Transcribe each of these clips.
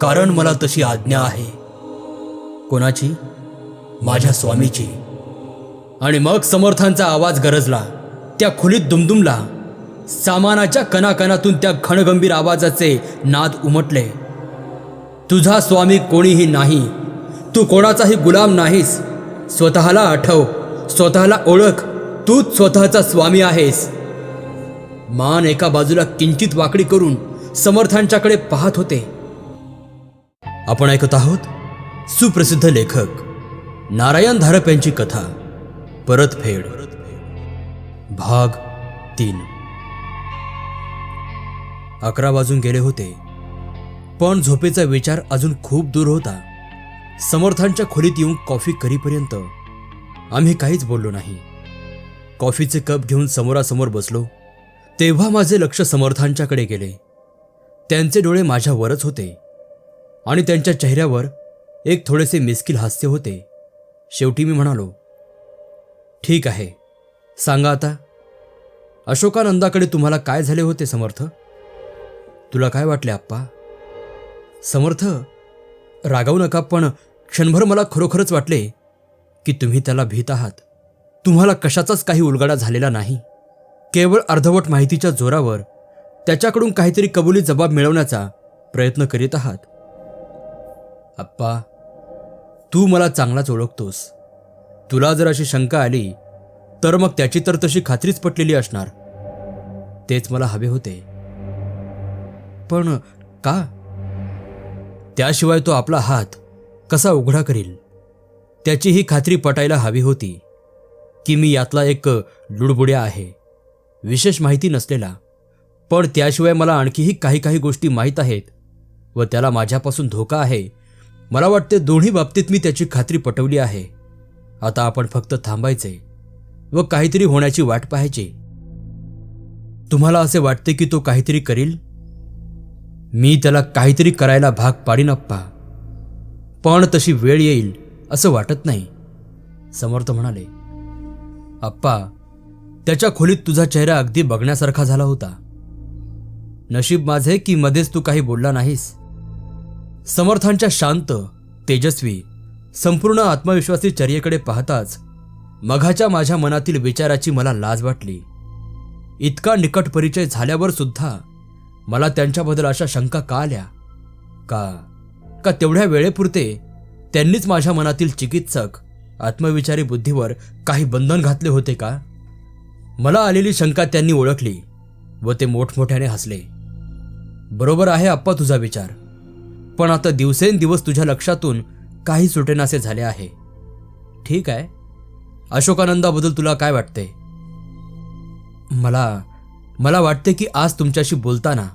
कारण मला तशी आज्ञा आहे. कोणाची? माझ्या स्वामीची. आणि मग समर्थांचा आवाज गरजला. त्या खोलीत दुमदुमला. सामानाच्या कणाकणातून त्या खणगंभीर आवाजाचे नाद उमटले. तुझा स्वामी कोणीही नाही. तू कोणाचाही गुलाम नाहीस. स्वतःला आठव. स्वतःला ओळख. तूच स्वतःचा स्वामी आहेस. मान एका बाजूला किंचित वाकडी करून समर्थांच्याकडे पाहत होते. आपण ऐकत आहोत सुप्रसिद्ध लेखक नारायण धारप यांची कथा परतफेड भाग तीन. अकरा वाजून गेले होते. पण झोपेचा विचार अजून खूप दूर होता. समर्थांच्या खोलीत येऊन कॉफी करीपर्यंत आम्ही काहीच बोललो नाही. कॉफीचे कप घेऊन समोरासमोर बसलो. तेव्हा माझे लक्ष समर्थांच्याकडे गेले. त्यांचे डोळे माझ्यावरच होते. आणि त्यांच्या चेहऱ्यावर एक थोडेसे मिस्किल हास्य होते. शेवटी मी म्हणालो ठीक आहे सांगा आता अशोकानंदाकडे तुम्हाला काय झाले होते समर्थ? तुला काय वाटले आप्पा? समर्थ रागावू नका पण क्षणभर मला खरोखरच वाटले की तुम्ही त्याला भीत आहात. तुम्हाला कशाचाच काही उलगडा झालेला नाही. केवळ अर्धवट माहितीच्या जोरावर त्याच्याकडून काहीतरी कबुली जबाब मिळवण्याचा प्रयत्न करीत आहात. आप्पा तू मला चांगलाच ओळखतोस. तुला जर अशी शंका आली तर मग त्याची तर तशी खात्रीच पटलेली असणार. तेच मला हवे होते. पण का? त्याशिवाय तो आपला हात कसा उघडा करील? त्याची ही खात्री पटायला हवी होती की मी यातला एक लुडबुड्या आहे विशेष माहिती नसलेला. पण त्याशिवाय मला आणखीही काही काही गोष्टी माहीत आहेत व त्याला माझ्यापासून धोका आहे मला वाटते दोन्ही बाबतीत मी त्याची खात्री पटवली आहे. आता आपण फक्त थांबायचे व काहीतरी होण्याची वाट पाहायची. तुम्हाला असे वाटते की तो काहीतरी करील? मी त्याला काहीतरी करायला भाग पाडीन अप्पा पण तशी वेळ येईल असं वाटत नाही. समर्थ म्हणाले अप्पा त्याच्या खोलीत तुझा चेहरा अगदी बघण्यासारखा झाला होता. नशीब माझे की मध्येच तू काही बोलला नाहीस. समर्थांच्या शांत तेजस्वी संपूर्ण आत्मविश्वासी चर्येकडे पाहताच मघाच्या माझ्या मनातील विचाराची मला लाज वाटली. इतका निकट परिचय झाल्यावर सुद्धा मला त्यांच्याबद्दल अशा शंका का आल्या? का? का तेवढ्या वेळेपुरते त्यांनीच माझ्या मनातील चिकित्सक आत्मविचारी बुद्धीवर काही बंधन घातले होते का? मला आलेली शंका त्यांनी ओळखली व ते मोठमोठ्याने हसले. बरोबर आहे आप्पा तुझा विचार. पण आता दिवसेंदिवस तुझ्या लक्षातून काही सुटेनासे झाले आहे. ठीक आहे. अशोकानंदाबद्दल तुला काय वाटते? मला मला वाटते की आज तुमच्याशी बोलताना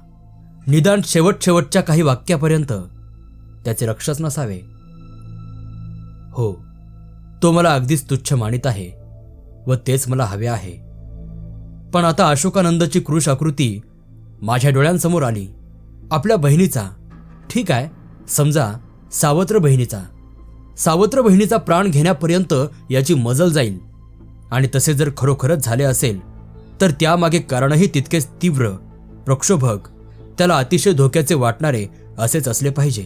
निदान शेवट शेवटच्या काही वाक्यापर्यंत त्याचे लक्षच नसावे. हो तो मला अगदीच तुच्छ मानित आहे व तेच मला हवे आहे. पण आता अशोकानंदची कृष आकृती माझ्या डोळ्यांसमोर आली. आपल्या बहिणीचा ठीक आहे. समजा सावत्र बहिणीचा. सावत्र बहिणीचा प्राण घेण्यापर्यंत याची मजल जाईल आणि तसे जर खरोखरच झाले असेल तर त्यामागे कारणही तितकेच तीव्र प्रक्षोभक त्याला अतिशय धोक्याचे वाटणारे असेच असले पाहिजे.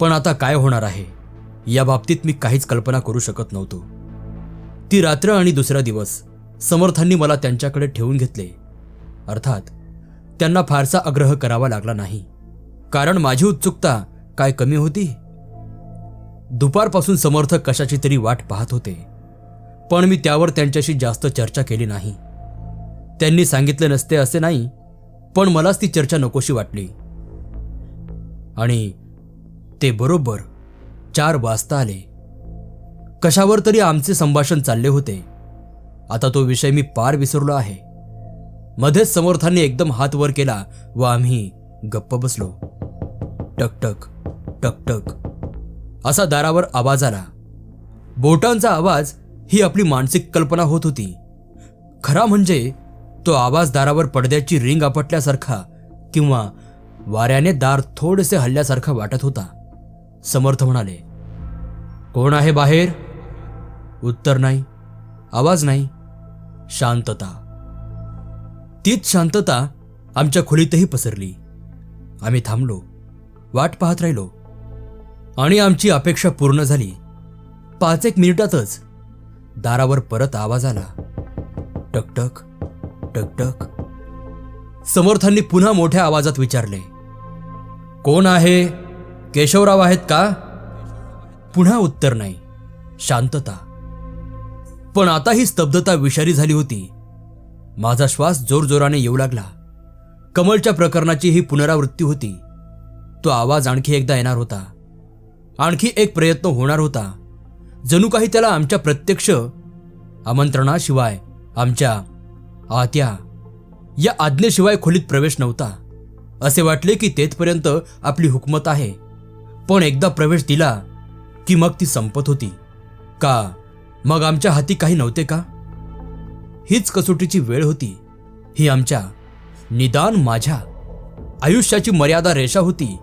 पण आता काय होणार आहे? या बाबतीत मी काहीच कल्पना करू शकत नव्हतो. ती रात्र आणि दुसरा दिवस समर्थांनी मला त्यांच्याकडे ठेवून घेतले. अर्थात त्यांना फारसा आग्रह करावा लागला नाही. कारण माझी उत्सुकता काय कमी होती? दुपारपासून समर्थक कशाची तरी वाट पाहत होते. पण मी त्यावर त्यांच्याशी जास्त चर्चा केली नाही. त्यांनी सांगितले नसते असे नाही पण मलाच ती चर्चा नकोशी वाटली. आणि ते बरोबर चार वाजता आले. कशावर तरी आमचे संभाषण चालले होते. आता तो विषय मी पार विसरलो आहे. मध्येच समर्थांनी एकदम हात वर केला व आम्ही गप्प बसलो. टकटक टकटक असा दारावर आवाज आला. बोटांचा आवाज ही आपली मानसिक कल्पना होत होती. खरा म्हणजे तो आवाज दारावर पडद्याची रिंग आपटल्यासारखा किंवा वाऱ्याने दार थोडेसे हल्ल्यासारखा वाटत होता. समर्थ म्हणाले कोण आहे बाहेर? उत्तर नाही आवाज नाही. शांतता. तीच शांतता आमच्या खोलीतही पसरली. आम्ही थांबलो. वाट पाहत राहिलो. आणि आमची अपेक्षा पूर्ण झाली. पाच एक मिनिटातच दारावर परत आवाज आला. टकटक टकटक समर्थांनी पुन्हा मोठ्या आवाजात विचारले. कोण आहे? केशवराव आहेत का? पुन्हा उत्तर नाही. शांतता. पण आता ही स्तब्धता विषारी झाली होती. माझा श्वास जोरजोराने येऊ लागला. कमलच्या प्रकरणाची ही पुनरावृत्ती होती. तो आवाज आणखी एकदा येणार होता. आणखी एक प्रयत्न होणार होता. जणू काही त्याला आमच्या प्रत्यक्ष आमंत्रणाशिवाय आमच्या आत्या या आज्ञेशिवाय खोलीत प्रवेश नव्हता. असे वाटले की तेथपर्यंत आपली हुकमत आहे. पण एकदा प्रवेश दिला की मग ती संपत होती. का? मग आमच्या हाती काही नव्हते का? हीच कसोटीची वेळ होती. ही आमच्या निदान माझ्या आयुष्याची मर्यादा रेषा होती.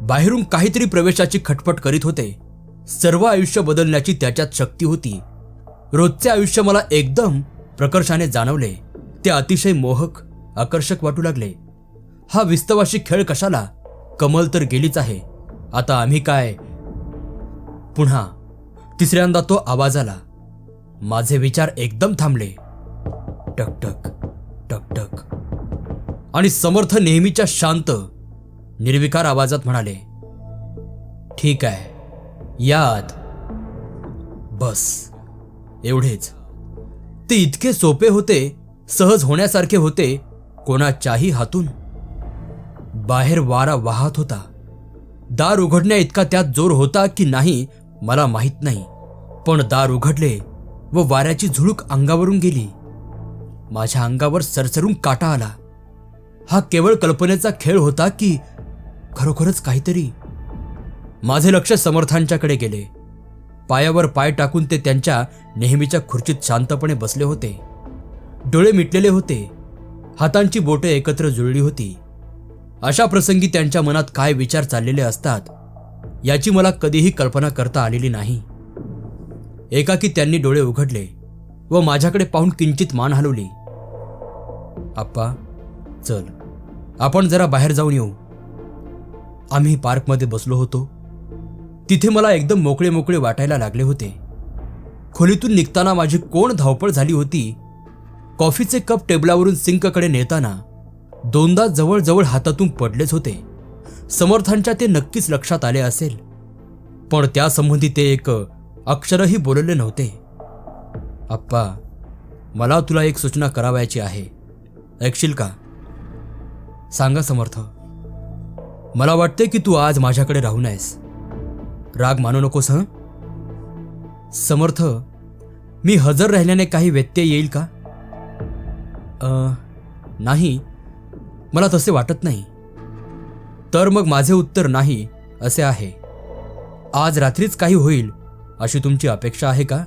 बाहेरून काहीतरी प्रवेशाची खटपट करीत होते. सर्व आयुष्य बदलण्याची त्याच्यात शक्ती होती. रोजचे आयुष्य मला एकदम प्रकर्षाने जाणवले. ते अतिशय मोहक आकर्षक वाटू लागले. हा विस्तवाशी खेळ कशाला? कमल तर गेलीच आहे. आता आम्ही काय? पुन्हा तिसऱ्यांदा तो आवाज आला. माझे विचार एकदम थांबले. टकटक टकटक आणि समर्थ नेहमीच्या शांत निर्विकार आवाजात म्हणाले ठीक आहे यात बस. एवढेच. ते इतके सोपे होते सहज होण्यासारखे होते कोणाच्याही हातून. बाहेर वारा वाहत होता. दार उघडण्या इतका त्यात जोर होता की नाही मला माहीत नाही. पण दार उघडले व वाऱ्याची झुळूक अंगावरून गेली. माझ्या अंगावर सरसरून काटा आला. हा केवळ कल्पनेचा खेळ होता की खरोखरच काहीतरी. माझे लक्ष समर्थांच्याकडे गेले. पायावर पाय टाकून ते त्यांच्या नेहमीच्या खुर्चीत शांतपणे बसले होते. डोळे मिटलेले होते. हातांची बोटे एकत्र जुळली होती. अशा प्रसंगी त्यांच्या मनात काय विचार चाललेले असतात याची मला कधीही कल्पना करता आलेली नाही. एकाकी त्यांनी डोळे उघडले व माझ्याकडे पाहून किंचित मान हलवली. आप्पा चल. आपण जरा बाहेर जाऊन येऊ. आम्ही पार्कमध्ये बसलो होतो. तिथे मला एकदम मोकळे मोकळे वाटायला लागले होते. खोलीतून निघताना माझी कोण धावपळ झाली होती? कॉफीचे कप टेबलावरून सिंककडे नेताना दोनदा जवळजवळ हातातून पडलेच होते. समर्थांच्या ते नक्कीच लक्षात आले असेल. पण त्यासंबंधी ते एक अक्षरही बोलले नव्हते. आप्पा मला तुला एक सूचना करावयाची आहे. ऐकशील का? सांगा समर्थ. मला वाटते की तू आज माझ्याकडे राहू नयेस राग मानू नकोस हं? समर्थ मी हजर राहिल्याने काही व्यत्यय येईल का? नाही. मला तसे वाटत नाही. तर मग माझे उत्तर नाही असे आहे. आज रात्रीच काही होईल अशी तुमची अपेक्षा आहे का?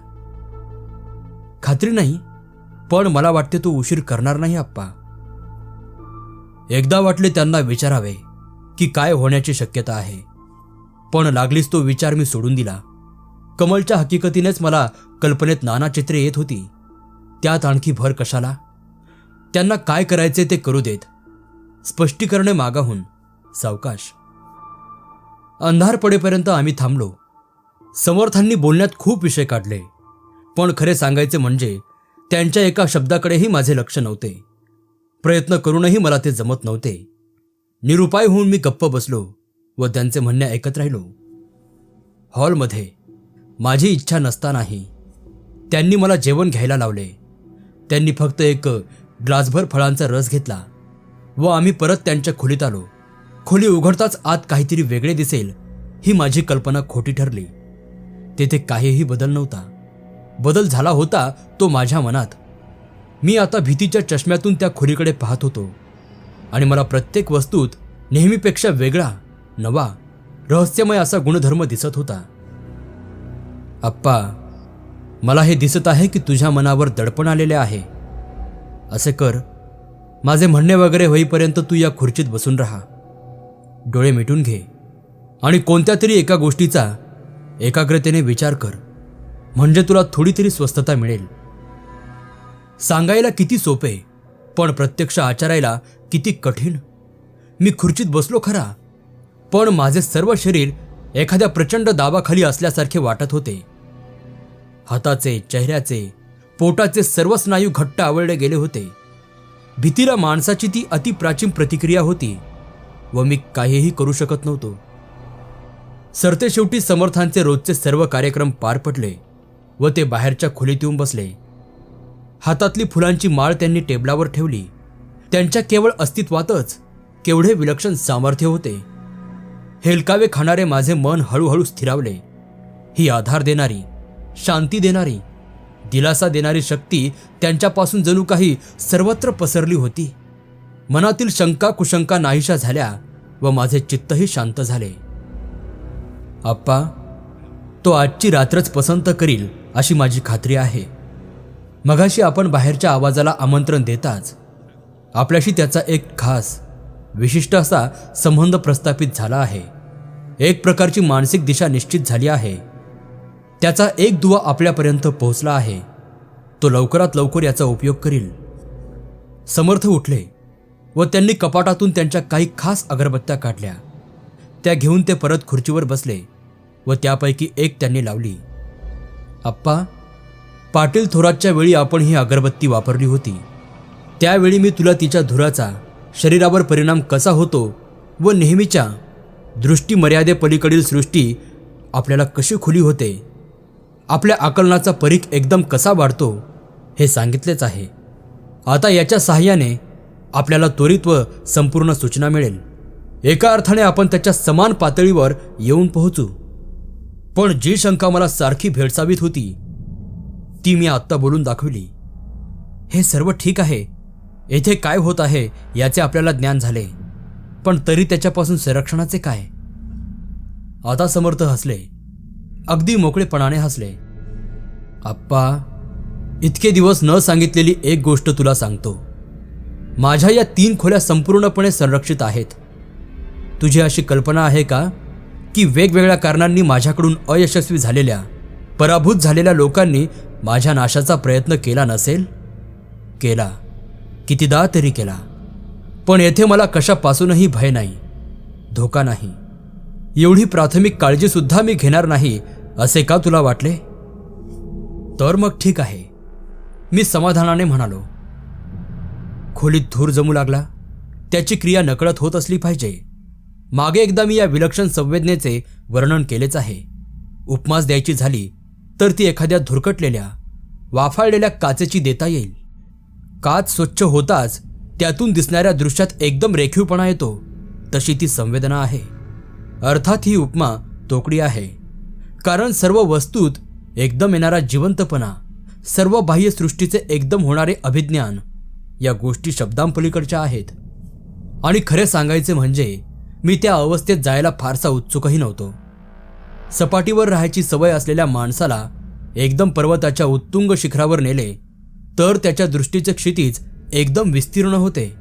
खात्री नाही पण मला वाटते तू उशीर करणार नाही आप्पा. एकदा वाटले त्यांना विचारावे. की काय होण्याची शक्यता आहे. पण लागलीच तो विचार मी सोडून दिला. कमलच्या हकीकतीनेच मला कल्पनेत नाना चित्रे येत होती. त्यात आणखी भर कशाला? त्यांना काय करायचे ते करू देत. स्पष्टीकरणे मागाहून सावकाश. अंधार पडेपर्यंत आम्ही थांबलो. समर्थांनी बोलण्यात खूप विषय काढले. पण खरे सांगायचे म्हणजे त्यांच्या एका शब्दाकडेही माझे लक्ष नव्हते. प्रयत्न करूनही मला ते जमत नव्हते. निरुपाय होऊन मी गप्प बसलो व त्यांचे म्हणणे ऐकत राहिलो. हॉलमध्ये माझी इच्छा नसतानाही त्यांनी मला जेवण घ्यायला लावले. त्यांनी फक्त एक ग्लासभर फळांचा रस घेतला व आम्ही परत त्यांच्या खोलीत आलो. खोली उघडताच आत काहीतरी वेगळे दिसेल ही माझी कल्पना खोटी ठरली. तेथे काहीही बदल नव्हता. बदल झाला होता तो माझ्या मनात. मी आता भीतीच्या चष्म्यातून त्या खोलीकडे पाहत होतो. आणि मला प्रत्येक वस्तूत नेहमीपेक्षा वेगळा नवा रहस्यमय असा गुणधर्म दिसत होता. आप्पा मला हे दिसत आहे की तुझ्या मनावर दडपण आलेले आहे. असे कर. माझे म्हणणे वगैरे होईपर्यंत तू या खुर्चीत बसून राहा. डोळे मिटून घे. आणि कोणत्या तरी एका गोष्टीचा एकाग्रतेने विचार कर. म्हणजे तुला थोडी तरी स्वस्थता मिळेल. सांगायला किती सोपे. पण प्रत्यक्ष आचरायला किती कठीण. मी खुर्चीत बसलो खरा पण माझे सर्व शरीर एखाद्या प्रचंड दाबाखाली असल्यासारखे वाटत होते. हाताचे चेहऱ्याचे पोटाचे सर्व स्नायू घट्ट आवळले गेले होते. भीतीला माणसाची ती अतिप्राचीन प्रतिक्रिया होती व मी काहीही करू शकत नव्हतो. सरते शेवटी समर्थांचे रोजचे सर्व कार्यक्रम पार पडले व ते बाहेरच्या खोलीत येऊन बसले. हातातली फुलांची माळ त्यांनी टेबलावर ठेवली. त्यांच्या केवळ अस्तित्वातच केवढे विलक्षण सामर्थ्य होते. हेलकावे खाणारे माझे मन हळूहळू स्थिरावले. ही आधार देणारी शांती देणारी दिलासा देणारी शक्ती त्यांच्यापासून जणू काही सर्वत्र पसरली होती. मनातील शंका कुशंका नाहीशा झाल्या व माझे चित्तही शांत झाले. आप्पा तो आजची रात्रच पसंत करील अशी माझी खात्री आहे. मगाशी आपण बाहेरच्या आवाजाला आमंत्रण देताच आपल्याशी त्याचा एक खास विशिष्ट असा संबंध प्रस्थापित झाला आहे. एक प्रकारची मानसिक दिशा निश्चित झाली आहे. त्याचा एक दुवा आपल्यापर्यंत पोहोचला आहे. तो लवकरात लवकर याचा उपयोग करील. समर्थ उठले व त्यांनी कपाटातून त्यांच्या काही खास अगरबत्त्या काढल्या. त्या घेऊन ते परत खुर्चीवर बसले व त्यापैकी एक त्यांनी लावली. आप्पा पाटील थोरातच्या वेळी आपण ही अगरबत्ती वापरली होती. त्यावेळी मी तुला तिच्या धुराचा शरीरावर परिणाम कसा होतो व नेहमीच्या दृष्टीमर्यादेपलीकडील सृष्टी आपल्याला कशी खुली होते आपल्या आकलनाचा परीख एकदम कसा वाढतो हे सांगितलेच आहे. आता याच्या सहाय्याने आपल्याला त्वरित व संपूर्ण सूचना मिळेल. एका अर्थाने आपण त्याच्या समान पातळीवर येऊन पोहोचू. पण जी शंका मला सारखी भेडसावीत होती ती मी आत्ता बोलून दाखवली. हे सर्व ठीक आहे येथे काय होत आहे याचे आपल्याला ज्ञान झाले. पण तरी त्याच्यापासून संरक्षणाचे काय? आता समर्थ हसले. अगदी मोकळेपणाने हसले. आप्पा इतके दिवस न सांगितलेली एक गोष्ट तुला सांगतो. माझ्या या तीन खोल्या संपूर्णपणे संरक्षित आहेत. तुझी अशी कल्पना आहे का की वेगवेगळ्या कारणांनी माझ्याकडून अयशस्वी झालेल्या पराभूत झालेल्या लोकांनी माझ्या नाशाचा प्रयत्न केला नसेल? केला. कितीदा तरी केला. पण येथे मला कशापासूनही भय नाही धोका नाही. एवढी प्राथमिक काळजीसुद्धा मी घेणार नाही असे का तुला वाटले? तर मग ठीक आहे. मी समाधानाने म्हणालो. खोलीत धूर जमू लागला. त्याची क्रिया नकळत होत असली पाहिजे. मागे एकदा मी या विलक्षण संवेदनेचे वर्णन केलेच आहे. उपमास द्यायची झाली तर ती एखाद्या धुरकटलेल्या वाफाळलेल्या काचेची देता येईल. काच स्वच्छ होताच त्यातून दिसणाऱ्या दृश्यात एकदम रेखीवपणा येतो. तशी ती संवेदना आहे. अर्थात ही उपमा तोकडी आहे. कारण सर्व वस्तूत एकदम येणारा जिवंतपणा सर्व बाह्य सृष्टीचे एकदम होणारे अभिज्ञान या गोष्टी शब्दांपलीकडच्या आहेत. आणि खरे सांगायचे म्हणजे मी त्या अवस्थेत जायला फारसा उत्सुकही नव्हतो. सपाटीवर राहायची सवय असलेल्या माणसाला एकदम पर्वताच्या उत्तुंग शिखरावर नेले तर त्याच्या दृष्टीचे क्षितीज एकदम विस्तीर्ण होते.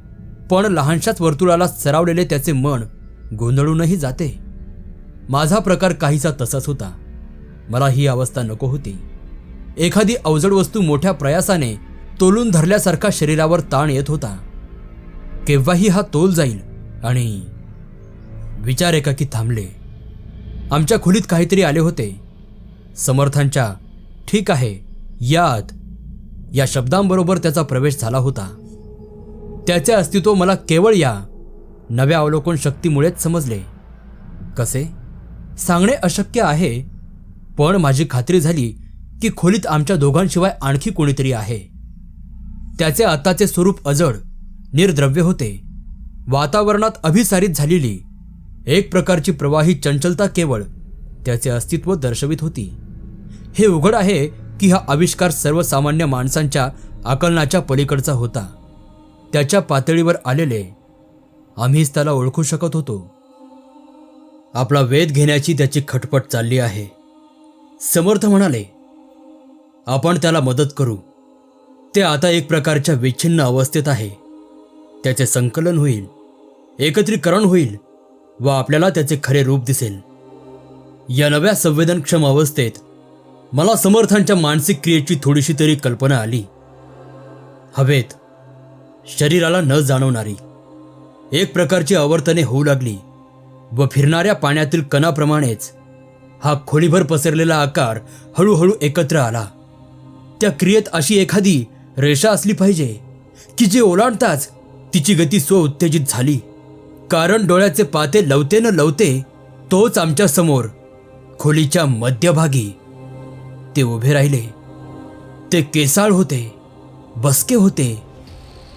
पण लहानशाच वर्तुळाला सरावलेले त्याचे मन गोंधळूनही जाते. माझा प्रकार काहीसा तसाच होता. मला ही अवस्था नको होती. एखादी अवजड वस्तू मोठ्या प्रयासाने तोलून धरल्यासारखा शरीरावर ताण येत होता. केव्हाही हा तोल जाईल आणि विचार एकाकी थांबले. आमच्या खोलीत काहीतरी आले होते. समर्थांच्या ठीक आहे यात या शब्दांबरोबर त्याचा प्रवेश झाला होता. त्याचे अस्तित्व मला केवळ या नव्या अवलोकन शक्तीमुळेच समजले. कसे? सांगणे अशक्य आहे पण माझी खात्री झाली की खोलीत आमच्या दोघांशिवाय आणखी कोणीतरी आहे. त्याचे आताचे स्वरूप अजड निर्द्रव्य होते. वातावरणात अभिसारित झालेली एक प्रकारची प्रवाही चंचलता केवळ त्याचे अस्तित्व दर्शवित होती. हे उघड आहे की हा आविष्कार सर्वसामान्य माणसांच्या आकलनाच्या पलीकडचा होता. त्याच्या पातळीवर आलेले आम्हीच त्याला ओळखू शकत होतो. आपला वेध घेण्याची त्याची खटपट चालली आहे. समर्थ म्हणाले आपण त्याला मदत करू. ते आता एक प्रकारच्या विच्छिन्न अवस्थेत आहे. त्याचे संकलन होईल एकत्रीकरण होईल व आपल्याला त्याचे खरे रूप दिसेल. या नव्या संवेदनक्षम अवस्थेत मला समर्थांच्या मानसिक क्रियेची थोडीशी तरी कल्पना आली. हवेत शरीराला न जाणवणारी एक प्रकारची आवर्तने होऊ लागली व फिरणाऱ्या पाण्यातील कणाप्रमाणेच हा खोलीभर पसरलेला आकार हळूहळू एकत्र आला. त्या क्रियेत अशी एखादी रेषा असली पाहिजे की जे ओलांडताच तिची गती स्व उत्तेजित झाली. कारण डोळ्याचे पाते लवते न लवते तोच आमच्यासमोर खोलीच्या मध्यभागी ते उभे राहिले. ते केसाळ होते बसके होते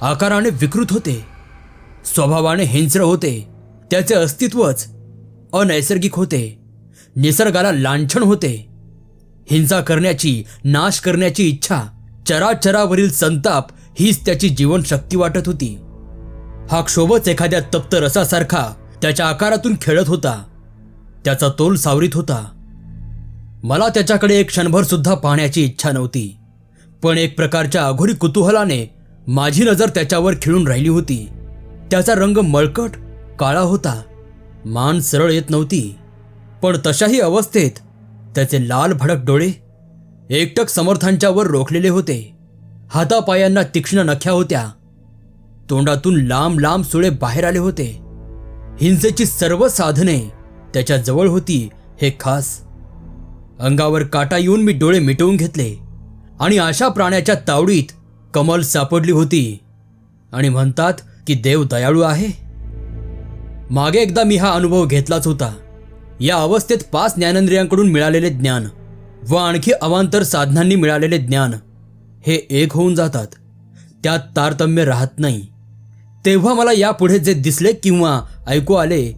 आकाराने विकृत होते स्वभावाने हिंस्र होते त्याचे अस्तित्वच अनैसर्गिक होते निसर्गाला लांछन होते. हिंसा करण्याची नाश करण्याची इच्छा चराचरावरील संताप हीच त्याची जीवनशक्ती वाटत होती. हा क्षोभच एखाद्या तप्त रसासारखा त्याच्या आकारातून खेळत होता. त्याचा तोल सावरीत होता. मला त्याच्याकडे एक क्षणभर सुद्धा पाहण्याची इच्छा नव्हती. पण एक प्रकारच्या अघोरी कुतूहलाने माझी नजर त्याच्यावर खिळून राहिली होती. त्याचा रंग मळकट काळा होता. मान सरळ येत नव्हती. पण तशाही अवस्थेत त्याचे लाल भडक डोळे एकटक समर्थांच्यावर रोखलेले होते. हातापायांना तीक्ष्ण नख्या होत्या. तोंडातून लांब लांब सुळे बाहेर आले होते. हिंसेची सर्व साधने त्याच्याजवळ होती हे खास. अंगावर काटा येऊन मी डोळे मिटवून घेतले. आणि अशा प्राण्याच्या तावडीत कमल सापडली होती. आणि म्हणतात की देव दयाळू आहे. मागे एकदा मी हा अनुभव घेतलाच होता. या अवस्थेत पाच ज्ञानेंद्रियांकडून मिळालेले ज्ञान व आणखी अवांतर साधनांनी मिळालेले ज्ञान हे एक होऊन जातात. त्यात तारतम्य राहत नाही. तेव्हा मला यापुढे जे दिसले किंवा ऐकू आले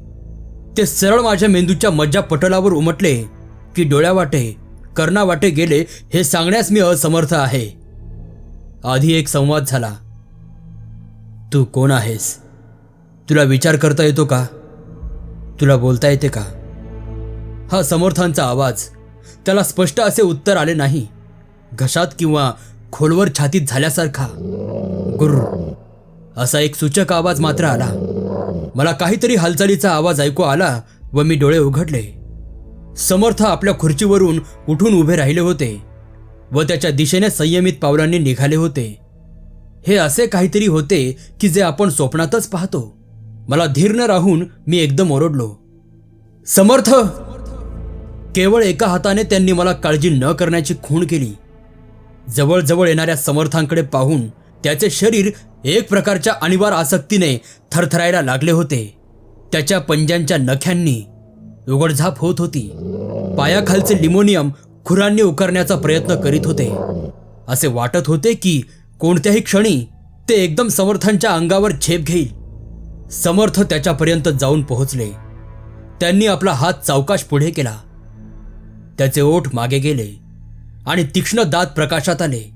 ते सरळ माझ्या मेंदूच्या मज्जा पटलावर उमटले. की डोळ्यावाटे कर्णावाटे गेले हे सांगण्यास मी असमर्थ आहे. आधी एक संवाद झाला. तू कोण आहेस? तुला विचार करता येतो का? तुला बोलता येते का? हा समर्थांचा आवाज. त्याला स्पष्ट असे उत्तर आले नाही. घशात किंवा खोलवर छातीत झाल्यासारखा. गुरु असा एक सूचक आवाज मात्र आला. मला काहीतरी हालचालीचा आवाज ऐकू आला व मी डोळे उघडले. समर्थ आपल्या खुर्चीवरून उठून उभे राहिले होते व त्याच्या दिशेने संयमित पावलांनी निघाले होते. हे असे काहीतरी होते की जे आपण स्वप्नातच पाहतो. मला धीर न राहून मी एकदम ओरडलो. समर्थ! केवळ एका हाताने त्यांनी मला काळजी न करण्याची खूण केली. जवळजवळ येणाऱ्या समर्थांकडे पाहून त्याचे शरीर एक प्रकारच्या अनिवार आसक्तीने थरथरायला लागले होते. त्याच्या पंजांच्या नख्यांनी उघडझाप होत होती. पायाखालचे लिमोनियम खुरांनी उकरण्याचा प्रयत्न करीत होते. असे वाटत होते की कोणत्याही क्षणी ते एकदम समर्थांच्या अंगावर झेप घेईल. समर्थ त्याच्यापर्यंत जाऊन पोहोचले. त्यांनी आपला हात चावकाश पुढे केला. त्याचे ओठ मागे गेले आणि तीक्ष्ण दात प्रकाशात आले.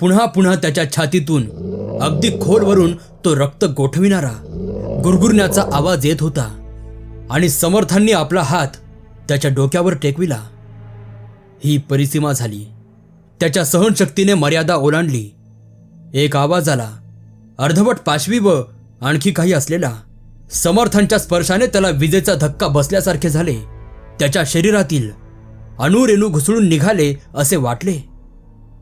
पुन्हा पुन्हा त्याच्या छातीतून अगदी खोलवरून तो रक्त गोठविणारा गुरगुरण्याचा आवाज येत होता. आणि समर्थांनी आपला हात त्याच्या डोक्यावर टेकविला. ही परिसीमा झाली. त्याच्या सहनशक्तीने मर्यादा ओलांडली. एक आवाज आला. अर्धवट पाशवी व आणखी काही असलेला. समर्थांच्या स्पर्शाने त्याला विजेचा धक्का बसल्यासारखे झाले. त्याच्या शरीरातील अणुरेणू घुसळून निघाले असे वाटले.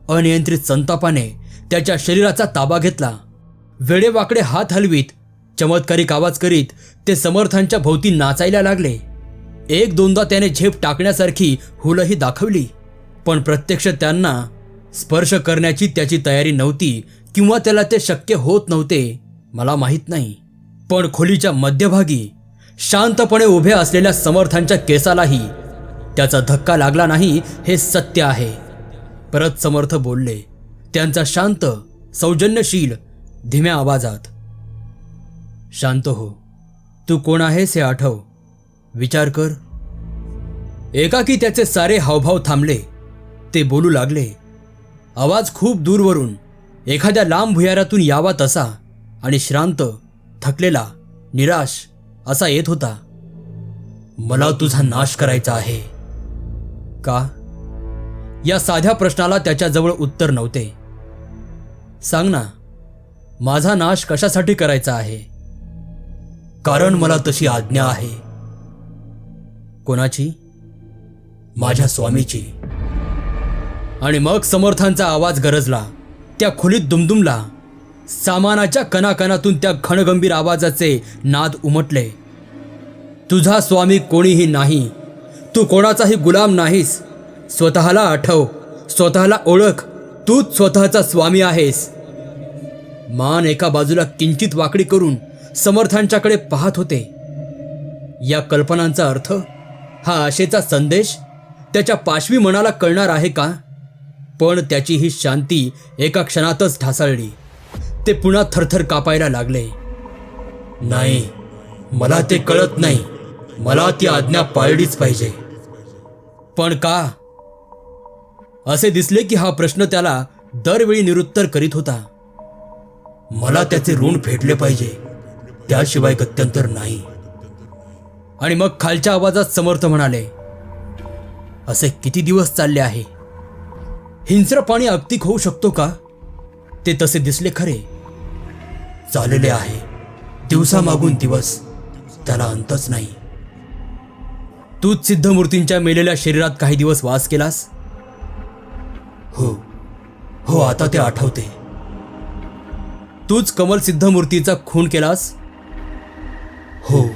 अनियंत्रित संतापाने त्याच्या शरीराचा ताबा घेतला. वेडेवाकडे हात हलवीत चमत्कारिक आवाज करीत ते समर्थांच्या भोवती नाचायला लागले. एक दोनदा त्याने झेप टाकण्यासारखी हुलही दाखवली पण प्रत्यक्ष त्यांना स्पर्श करण्याची त्याची तयारी नव्हती किंवा त्याला ते शक्य होत नव्हते मला माहीत नाही. पण खोलीच्या मध्यभागी शांतपणे उभे असलेल्या समर्थांच्या केसालाही त्याचा धक्का लागला नाही हे सत्य आहे. परत समर्थ बोलले त्यांचा शांत सौजन्यशील धीम्या आवाजात शांत हो. तू कोण आहेस हे आठव. विचार कर. एकाकी त्याचे सारे हावभाव थांबले. ते बोलू लागले. आवाज खूप दूरवरून. एखाद्या लांब भुयारातून यावा तसा आणि श्रांत थकलेला निराश असा येत होता. मला तुझा नाश करायचा आहे. का? या साध्या प्रश्नाला त्याच्याजवळ उत्तर नव्हते. सांग ना माझा नाश कशासाठी करायचा आहे? कारण मला तशी आज्ञा आहे. कोणाची? माझ्या स्वामीची. आणि मग समर्थांचा आवाज गरजला. त्या खोलीत दुमदुमला सामानाच्या कणाकणातून त्या खणगंभीर आवाजाचे नाद उमटले. तुझा स्वामी कोणीही नाही. तू कोणाचाही गुलाम नाहीस. स्वतःला आठव. स्वतःला ओळख. तूच स्वतःचा स्वामी आहेस. मान एका बाजूला किंचित वाकडी करून समर्थांच्याकडे पाहत होते. या कल्पनांचा अर्थ हा आशेचा संदेश त्याच्या पाशवी मनाला कळणार आहे का? पण त्याची ही शांती एका क्षणातच ढासळली. ते पुन्हा थरथर कापायला लागले. नाही मला ते कळत नाही. मला ती आज्ञा पाळलीच पाहिजे. पण का? असे दिसले की हा प्रश्न त्याला दरवेळी निरुत्तर करीत होता. मला त्याचे ऋण फेडले पाहिजे. त्याशिवाय गत्यंतर नाही. आणि मग खालच्या आवाजात समर्थ म्हणाले असे किती दिवस चालले आहे? हिंस्र पाणी अगतिक होऊ शकतो का? ते तसे दिसले खरे. चाललेले आहे. दिवसामागून दिवस. त्याला अंतच नाही. तूच सिद्धमूर्तींच्या मेलेल्या शरीरात काही दिवस वास केलास? हो. हो आता ते आठवते. तूच कमल सिद्धमूर्तीचा खून केलास? हो.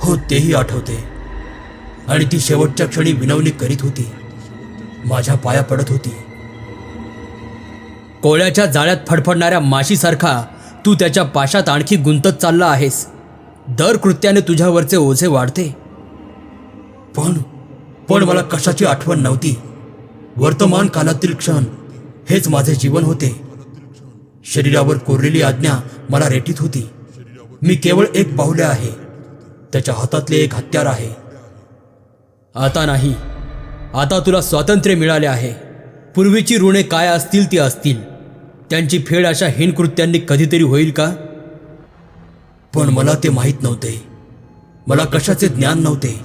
हो तेही आठवते. आणि ती शेवटच्या क्षणी विनवणी करीत होती. माझ्या पाया पडत होती. कोळ्याच्या जाळ्यात फडफडणाऱ्या माशीसारखा तू त्याच्या पाशात आणखी गुंतत चालला आहेस. दर कृत्याने तुझ्यावरचे ओझे वाढते. पण पण मला कशाची आठवण नव्हती. वर्तमान कालातील क्षण हेच माझे जीवन होते. शरीरावर कोरलेली आज्ञा मला रेटीत होती. मी केवळ एक पाहुले आहे. त्याच्या हातातले एक हत्यार आहे. आता नाही. आता तुला स्वातंत्र्य मिळाले आहे. पूर्वीची ऋणे काय असतील ती असतील. त्यांची फेड अशा हीन कृत्यांनी कधीतरी होईल का? पण मला ते माहीत नव्हते. मला कशाचे ज्ञान नव्हते.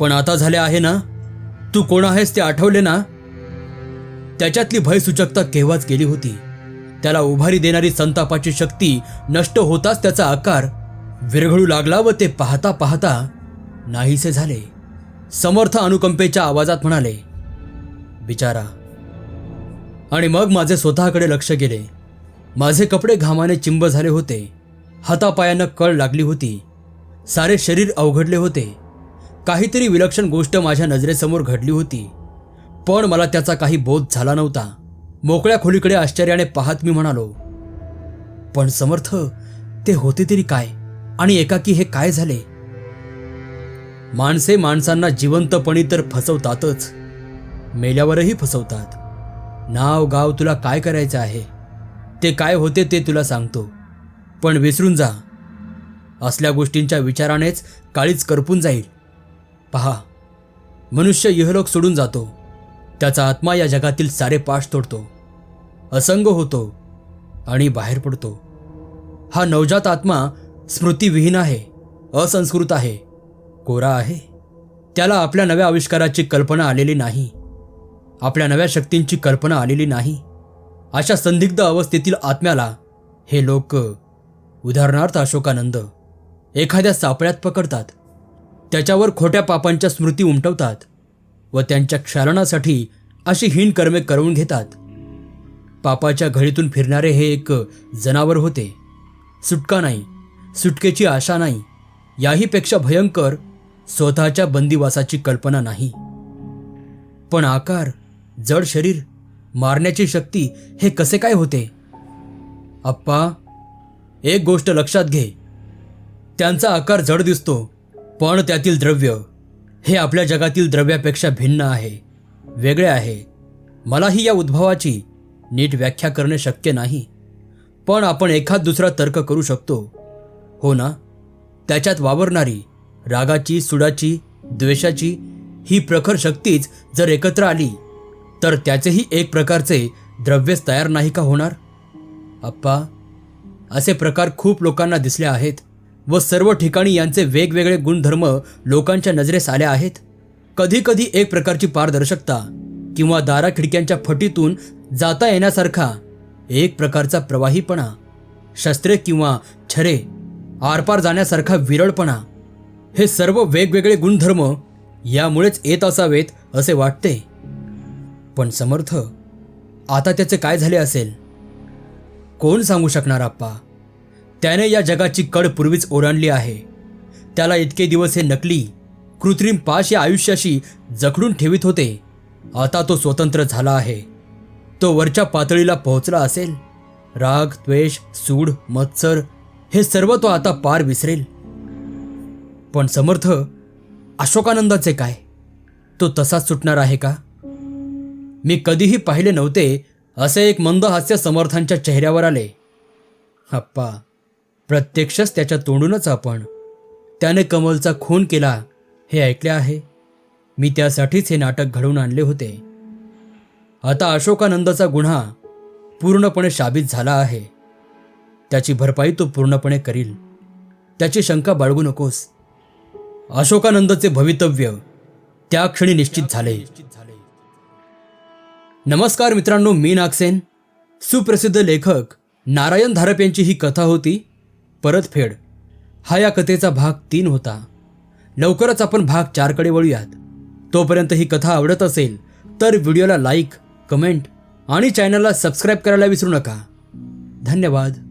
पण आता झाले आहे ना? तू कोण आहेस ते आठवले ना? त्याच्यातली भयसूचकता केव्हाच गेली होती? त्याला उभारी देणारी संतापाची शक्ती नष्ट होताच त्याचा आकार विरघळू लागला व ते पाहता पाहता नाहीसे झाले. समर्थ अनुकंपेच्या आवाजात म्हणाले बिचारा. आणि मग माझे स्वतःकडे लक्ष गेले. माझे कपडे घामाने चिंब झाले होते. हातापायांना कळ लागली होती. सारे शरीर अवघडले होते. काहीतरी विलक्षण गोष्ट माझ्या नजरेसमोर घडली होती. पण मला त्याचा काही बोध झाला नव्हता. मोकळ्या खोलीकडे आश्चर्याने पाहत मी म्हणालो पण समर्थ ते होते तरी काय? आणि एकाकी हे काय झाले? माणसे माणसांना जिवंतपणी तर फसवतातच मेल्यावरही फसवतात. नाव गाव तुला काय करायचं आहे? ते काय होते ते तुला सांगतो. पण विसरून जा. असल्या गोष्टींच्या विचारानेच काळीच करपून जाईल. पहा मनुष्य इहलोक सोडून जातो. त्याचा आत्मा या जगातील सारे पाश तोडतो. असंग होतो आणि बाहेर पडतो. हा नवजात आत्मा स्मृतीविहीन आहे असंस्कृत आहे कोरा आहे. त्याला आपल्या नव्या आविष्काराची कल्पना आलेली नाही. आपल्या नव्या शक्तींची कल्पना आलेली नाही. अशा संदिग्ध अवस्थेतील आत्म्याला हे लोक उदाहरणार्थ अशोकानंद एखाद्या सापळ्यात पकडतात. त्याच्यावर खोट्या पापांच्या स्मृती उमटवतात. व त्यांच्या क्षालनासाठी अशी हीन कर्मे करून घेतात. पापाच्या घडीतून फिरणारे हे एक जनावर होते. सुटका नाही सुटकेची आशा नाही याहीपेक्षा भयंकर स्वतःच्या बंदिवासाची कल्पना नाही. पण आकार जड शरीर मारण्याची शक्ती हे कसे काय होते? अप्पा एक गोष्ट लक्षात घे. त्यांचा आकार जड दिसतो पण त्यातील द्रव्य हे आपल्या जगातील द्रव्यापेक्षा भिन्न आहे वेगळे आहे. मलाही या उद्भवाची नीट व्याख्या करणे शक्य नाही. पण आपण एखाद दुसरा तर्क करू शकतो. हो ना? त्याच्यात वावरणारी रागाची सुडाची द्वेषाची ही प्रखर शक्तीच जर एकत्र आली तर त्याचेही एक प्रकारचे द्रव्यच तयार नाही का होणार? अप्पा असे प्रकार खूप लोकांना दिसले आहेत. व सर्व ठिकाणी यांचे वेगवेगळे गुणधर्म लोकांच्या नजरेस आले आहेत. कधी कधी एक प्रकारची पारदर्शकता किंवा दारा खिडक्यांच्या फटीतून जाता येण्यासारखा एक प्रकारचा प्रवाहीपणा शस्त्रे किंवा छरे आरपार जाण्यासारखा विरळपणा हे सर्व वेगवेगळे गुणधर्म यामुळेच येत असावेत असे वाटते. पण समर्थ आता त्याचे काय झाले असेल? कोण सांगू शकणार आप्पा? त्याने या जगाची कड पूर्वीच ओरांडली आहे. त्याला इतके दिवस हे नकली कृत्रिम पाश या आयुष्याशी जखडून ठेवित होते. आता तो स्वतंत्र झाला आहे. तो वरच्या पातळीला पोहोचला असेल. राग द्वेष सूड मत्सर हे सर्व तो आता पार विसरेल. पण समर्थ अशोकानंदाचे काय? तो तसाच सुटणार आहे का? मी कधीही पाहिले नव्हते असे एक मंद हास्य समर्थांच्या चेहऱ्यावर आले. अप्पा प्रत्यक्षच त्याच्या तोंडूनच आपण. त्याने कमलचा खून केला हे ऐकले आहे. मी त्यासाठीच हे नाटक घडवून आणले होते. आता अशोकानंदाचा गुन्हा पूर्णपणे शाबित झाला आहे. त्याची भरपाई तो पूर्णपणे करील. त्याची शंका बाळगू नकोस. अशोकानंदचे भवितव्य त्या क्षणी निश्चित झाले. नमस्कार मित्रांनो मी नागसेन. सुप्रसिद्ध लेखक नारायण धारप यांची ही कथा होती. परतफेड हा या कथेचा भाग तीन होता. लवकरच आपण भाग चारकडे वळूयात. तोपर्यंत ही कथा आवडत असेल तर व्हिडिओला लाईक कमेंट आणि चॅनलला सबस्क्राईब करायला विसरू नका. धन्यवाद.